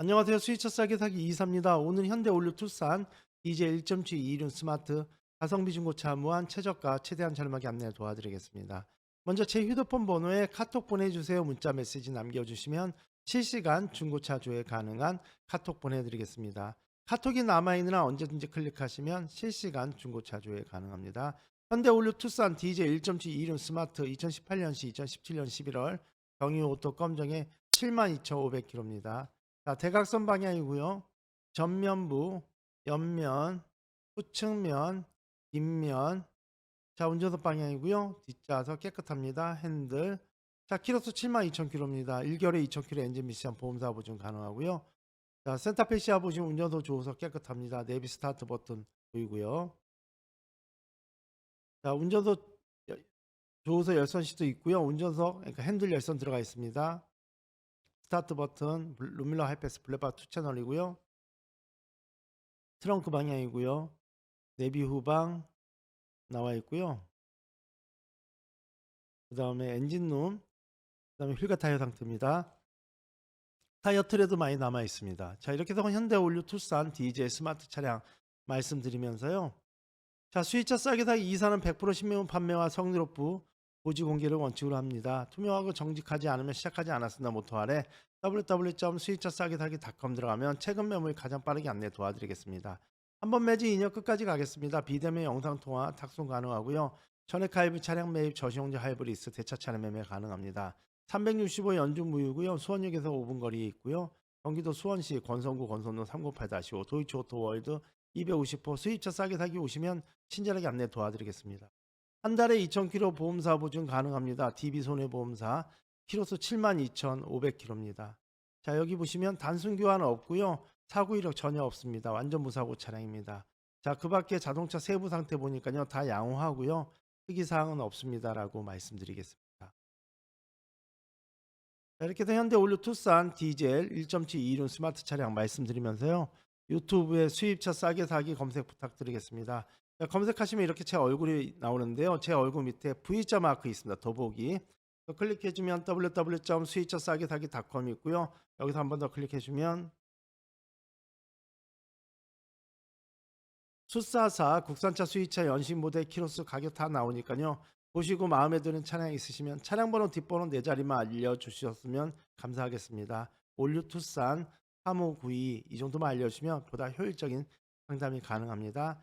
안녕하세요. 수위차 싸게 사기 이사입니다. 오늘 현대 올류 투싼 DJ 1.7 이륜 스마트 가성비 중고차 무한 최저가 최대한 저렴하게 안내 도와드리겠습니다. 먼저 제 휴대폰 번호에 카톡 보내주세요. 문자 메시지 남겨주시면 실시간 중고차 조회 가능한 카톡 보내드리겠습니다. 카톡이 남아있느라 언제든지 클릭하시면 실시간 중고차 조회 가능합니다. 현대 올류 투싼 DJ 1.7 이륜 스마트 2018년시 2017년 11월 경유 오토 검정에 72,500km입니다. 자, 대각선 방향이고요. 전면부, 옆면, 후측면, 뒷면. 자, 운전석 방향이고요. 뒷좌석 깨끗합니다. 핸들. 자, 키로수 72,000km입니다. 1개월에 2,000km 엔진 미션 보험사 보증 가능하고요. 자, 센터페 시야 보시면 운전석 조우석 깨끗합니다. 내비 스타트 버튼 보이고요. 자, 운전석 여- 조우석 열선 시트 있고요. 운전석 그러니까 핸들 열선 들어가 있습니다. 스타트 버튼, 블- 루밀러 하이패스 블랙바 투 채널이고요. 트렁크 방향이고요. 내비 후방 나와 있고요. 그 다음에 엔진룸, 그 다음에 휠과 타이어 상태입니다. 타이어 트레도 많이 남아 있습니다. 자 이렇게 해서 현대 올류 투싼 DJ 스마트 차량 말씀드리면서요. 자 수입차 싸게 사기 이사는 100% 신매물 판매와 성립부 고지 공개를 원칙으로 합니다. 투명하고 정직하지 않으면 시작하지 않았습니다. 모토 아래 www.수입차싸게사기.com 들어가면 최근 매물 가장 빠르게 안내 도와드리겠습니다. 한 번 매지 2년 끝까지 가겠습니다. 비대면 영상 통화 탁송 가능하고요. 전액 할부 차량 매입 저시용자 할부 리스 대차 차량 매매 가능합니다. 365 연중 무휴고요. 수원역에서 5분 거리에 있고요. 경기도 수원시 권성구 권선로 398-5 도이치 오토 월드 250호 수입차 싸게 사기 오시면 친절하게 안내 도와드리겠습니다. 한 달에 2,000km 보험사 보증 가능합니다. DB 손해보험사 키로수 72,500km입니다. 자 여기 보시면 단순 교환 없고요. 사고 이력 전혀 없습니다. 완전 무사고 차량입니다. 자 그 밖에 자동차 세부 상태 보니까요 다 양호하고요. 특이 사항은 없습니다라고 말씀드리겠습니다. 자, 이렇게 해서 현대 올류 투싼 디젤 1.7 2륜 스마트 차량 말씀드리면서요. 유튜브에 수입차 싸게 사기 검색 부탁드리겠습니다. 자, 검색하시면 이렇게 제 얼굴이 나오는데요. 제 얼굴 밑에 V자 마크 있습니다. 더보기. 또 클릭해주면 www.수입차싸게사기.com 있고요. 여기서 한 번 더 클릭해주면 수사사 국산차 수입차 연식 모델 키로수 가격 다 나오니까요. 보시고 마음에 드는 차량 있으시면 차량 번호 뒷번호 네 자리만 알려주셨으면 감사하겠습니다. 올류 투싼 3592 이 정도만 알려주시면 보다 효율적인 상담이 가능합니다.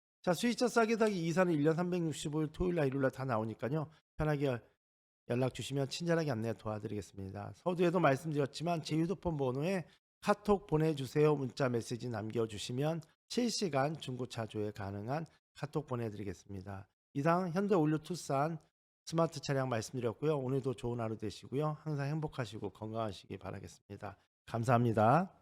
자 수입차 싸게 사기 이사는 1년 365일 토요일 날 일요일 날 다 나오니까요. 편하게 연락 주시면 친절하게 안내 도와드리겠습니다. 서두에도 말씀드렸지만 제 휴대폰 번호에 카톡 보내주세요 문자 메시지 남겨주시면 실시간 중고차 조회 가능한 카톡 보내드리겠습니다. 이상 현대 올류 투싼 스마트 차량 말씀드렸고요. 오늘도 좋은 하루 되시고요. 항상 행복하시고 건강하시기 바라겠습니다. 감사합니다.